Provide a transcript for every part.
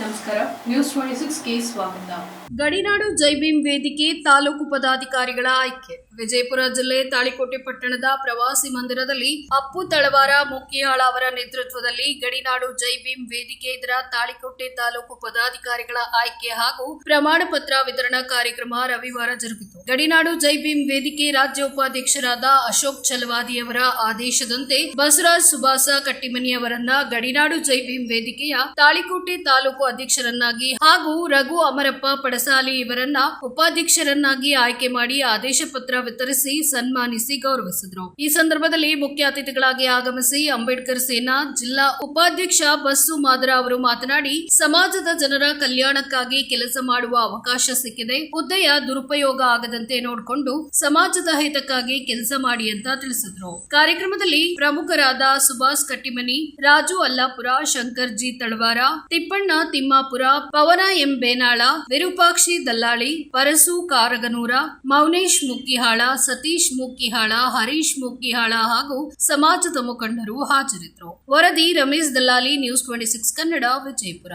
ನಮಸ್ಕಾರ. News twenty ಸಿಕ್ಸ್ಗೆ ಸ್ವಾಗತ. ಗಡಿನಾಡು ಜೈಭೀಮ್ ವೇದಿಕೆ ತಾಲೂಕು ಪದಾಧಿಕಾರಿಗಳ ಆಯ್ಕೆ. ವಿಜಯಪುರ ಜಿಲ್ಲೆ ತಾಳಿಕೋಟೆ ಪಟ್ಟಣದ ಪ್ರವಾಸಿ ಮಂದಿರದಲ್ಲಿ ಅಪ್ಪು ತಳವಾರ ಮುಕ್ಕಿಹಾಳ ಅವರ ನೇತೃತ್ವದಲ್ಲಿ ಗಡಿನಾಡು ಜೈಭೀಮ್ ವೇದಿಕೆ ಇದರ ತಾಳಿಕೋಟೆ ತಾಲೂಕು ಪದಾಧಿಕಾರಿಗಳ ಆಯ್ಕೆ ಹಾಗೂ ಪ್ರಮಾಣ ಪತ್ರ ವಿತರಣಾ ಕಾರ್ಯಕ್ರಮ ರವಿವಾರ ಜರುಗಿತು. ಗಡಿನಾಡು ಜೈಭೀಮ್ ವೇದಿಕೆ ರಾಜ್ಯ ಉಪಾಧ್ಯಕ್ಷರಾದ ಅಶೋಕ್ ಚಲವಾದಿಯವರ ಆದೇಶದಂತೆ ಬಸವರಾಜ್ ಸುಭಾಸ ಕಟ್ಟಿಮನಿ ಅವರನ್ನ ಗಡಿನಾಡು ಜೈಭೀಮ್ ವೇದಿಕೆಯ ತಾಳಿಕೋಟೆ ತಾಲೂಕು ಅಧ್ಯಕ್ಷರನ್ನಾಗಿ ಹಾಗೂ ರಘು ಅಮರಪ್ಪ ಪಡಸಾಲಿ ಇವರನ್ನ ಉಪಾಧ್ಯಕ್ಷರನ್ನಾಗಿ ಆಯ್ಕೆ ಮಾಡಿ ಆದೇಶ ಪತ್ರ ವಿತರಿಸಿ ಸನ್ಮಾನಿಸಿ ಗೌರವಿಸಿದರು. ಈ ಸಂದರ್ಭದಲ್ಲಿ ಮುಖ್ಯ ಅತಿಥಿಗಳಾಗಿ ಆಗಮಿಸಿ ಅಂಬೇಡ್ಕರ್ ಸೇನಾ ಜಿಲ್ಲಾ ಉಪಾಧ್ಯಕ್ಷ ಬಸ್ಸು ಮಾದರ ಅವರು ಮಾತನಾಡಿ, ಸಮಾಜದ ಜನರ ಕಲ್ಯಾಣಕ್ಕಾಗಿ ಕೆಲಸ ಮಾಡುವ ಅವಕಾಶ ಸಿಕ್ಕಿದೆ. ಹುದ್ದೆಯ ದುರುಪಯೋಗ ಆಗದಂತೆ ನೋಡಿಕೊಂಡು ಸಮಾಜದ ಹಿತಕ್ಕಾಗಿ ಕೆಲಸ ಮಾಡಿ ಅಂತ ತಿಳಿಸಿದ್ರು. ಕಾರ್ಯಕ್ರಮದಲ್ಲಿ ಪ್ರಮುಖರಾದ ಸುಭಾಷ್ ಕಟ್ಟಿಮನಿ, ರಾಜು ಅಲ್ಲಾಪುರ ಶಂಕರ್ ಜಿ ತಳವಾರ, ತಿಪ್ಪಣ್ಣ ತಿಮ್ಮಾಪುರ, ಪವನ ಎಂ ಬೇನಾಳ, ವಿರೂಪಾಕ್ಷಿ ದಲ್ಲಾಳಿ, ಪರಸು ಕಾರಗನೂರ, ಮೌನೇಶ್ ಮುಕ್ಕಿಹಾಳ, ಸತೀಶ್ ಮುಕ್ಕಿಹಾಳ, ಹರೀಶ್ ಮುಕ್ಕಿಹಾಳ ಹಾಗೂ ಸಮಾಜದ ಮುಖಂಡರು ಹಾಜರಿದ್ದರು ವರದಿ Ramesh Dallali news twenty six Kannada, Vijayapura.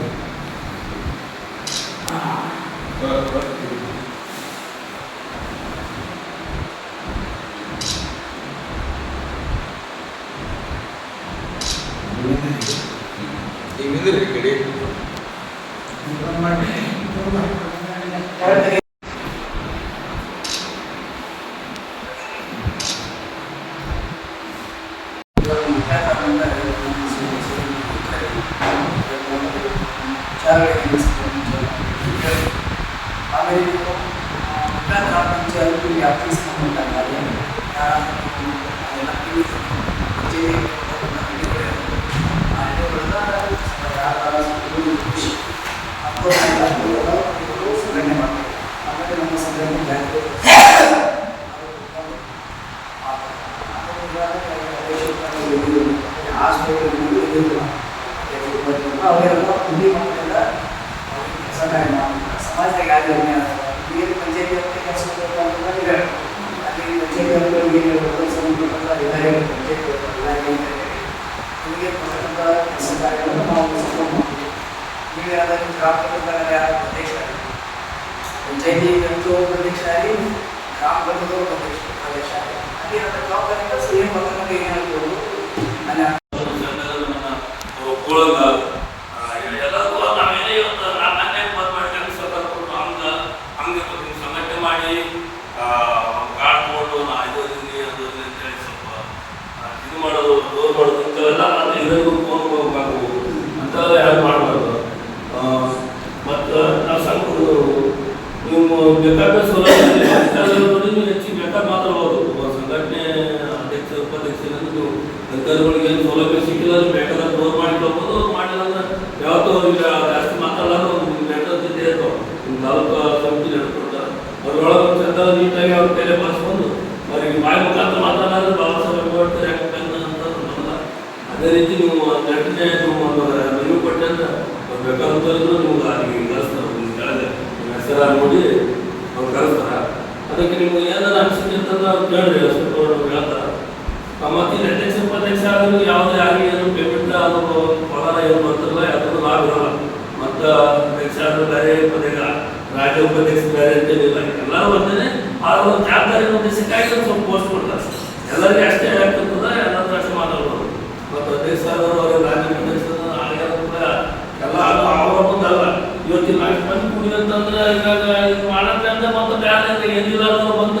ನೀವು నుంచి వరకు వ్యాప్తి తీసుకుంటాం కదా ಕಾರ್ಯಗಳನ್ನು ನಾವು ಸಪೋರ್ಟ್ ಮಾಡ್ತೀವಿ ನೀವು ಯಾವ್ದಾದ್ರು ಗ್ರಾಮ ಪಂಚಾಯತ್ ಯಾರು ಅಧ್ಯಕ್ಷ ಪಂಚಾಯತಿ ಅಂತೂ ಅಧ್ಯಕ್ಷ ಆಗಿ ಗ್ರಾಮ ಪಂಚಾಯತ್ ಅಧ್ಯಕ್ಷ ಅಧ್ಯಕ್ಷ ಆಗಿ ಅಲ್ಲಿ ಅದರ ಜವಾಬ್ದಾರಿ ಕೆಲಸ ಏನು ಬರ್ತದೆ ಏನಾಗ್ಬೋದು? ನನ್ನ ಮಾಡೋದು ಎಲ್ಲರಿಗೂ ಮಾಡೋದು ಇವತ್ತು ನಾನು ನಾನೇ ಬಂದ್ ಮಾಡಿ ಕೆಲಸ ಕರ್ಕೊಂಡು ಹಂಗ ಹಂಗೆ ಒಂದು ಸಂಘಟನೆ ಮಾಡಿ ಕಾರ್ಡ್ ತಗೊಂಡು ನಾ ಇದು ಇದೀನಿ ಅದು ಇದು ಅಂತೇಳಿ ಸ್ವಲ್ಪ ಆ, ಇದು ಮಾಡೋದು ದೂರ ಮಾಡೋದು ಇಂಥವೆಲ್ಲ ನಾನು ಎಲ್ಲರಿಗೂ ಫೋನ್ ಹೋಗ್ಬೇಕು ಅಂಥವೆಲ್ಲ ಯಾರು ಮಾಡಬಾರ್ದು ಮತ್ತು ನಾವು ಸಂಘದವರು ನೀವು ಬೇಕಾದ ಸೌಲಭ್ಯ ನೋಡಿ ನೀವು ಹೆಚ್ಚಿಗೆ ಬೇಕಾದ ಮಾತಾಡ್ಬೋದು ಒಬ್ಬ ಸಂಘಟನೆ ಅಧ್ಯಕ್ಷ ಉಪಾಧ್ಯಕ್ಷ ನೀವು ಅಧಿಕಾರಿಗಳಿಗೆ ಏನು ಸೌಲಭ್ಯ ಸಿಕ್ಕಿಲ್ಲ ಅಂದ್ರೆ ಬೇಕಾದ್ರೆ ಡೋರ್ ಮಾಡಿಕೊಳ್ಬೋದು ಯಾವತ್ತೂ ಈಗ ಜಾಸ್ತಿ ಮಾತಾಡಲ್ಲ ಬೇಕಾದ ಜೊತೆ ಇರ್ತಾವೆ ತಾಲೂಕು ಸಮಿತಿ ನಡೆಸ್ಕೊಡ್ತಾರೆ ಅದ್ರೊಳಗೆ ಒಂದು ಚಂದ ನೀಟಾಗಿ ಅವ್ರ ಕೈಲೇ ಬಳಸ್ಕೊಂಡು ಅವ್ರಿಗೆ ಬಾಯಿ ಮುಖಾಂತರ ಮಾತಾಡೋದ್ರೆ ಭಾಳ ಸಲ ಮಾಡ್ತಾರೆ ಯಾಕಂದ್ರೆ ಅಂತಂದ್ರೆ ಅದೇ ರೀತಿ ನೀವು ನೆಟ್ಟನೆ ನೀವು ರಿವ್ಯೂ ಕೊಟ್ಟೆ ನಿಮ್ಗೆ ಅಲ್ಲಿಗೆ ನೋಡಿ ಅವ್ರು ಕಳಿಸ್ತಾರೆ ಅದಕ್ಕೆ ನಿಮ್ಗೆ ಏನಾದ್ರು ಅಂತಂದ್ರೆ ಅವ್ರು ಸ್ವಲ್ಪ ಅವ್ರು ಹೇಳ್ತಾರೆ ಏನು ಪೇಮೆಂಟ್ ಅದು ಪಗಾರ ಏನು ಬರ್ತಿಲ್ಲ ಯಾವ್ದು ಲಾಭ ಇರಲ್ಲ. ಮತ್ತು ಅಧ್ಯಕ್ಷ ರಾಜ್ಯ ಉಪಾಧ್ಯಕ್ಷ ಬೇರೆ ಆ ಒಂದು ಸ್ವಲ್ಪ ಪೋಸ್ಟ್ ಮಾಡ್ತಾರೆ ಎಲ್ಲರಿಗೂ ಅಷ್ಟೇ ಆಗ್ತಿರ್ತದ ಎಲ್ಲರೂ ಅಷ್ಟೇ ಮಾತಾಡ್ಬೋದು. ಮತ್ತು ಅಧ್ಯಕ್ಷ ಅವರು ರಾಜ್ಯ ಉಪಾಧ್ಯಕ್ಷ ಕೂಡ ಎಲ್ಲ ಅದು ಇವತ್ತಿನ ನಾಲ್ಕು ಮಂದಿ ಕೂಡಿ ಅಂತಂದ್ರೆ ಇವಾಗ ಇದು ಮತ್ತೆ ಬೇರೆ ಏನಿಲ್ಲ ಬಂದು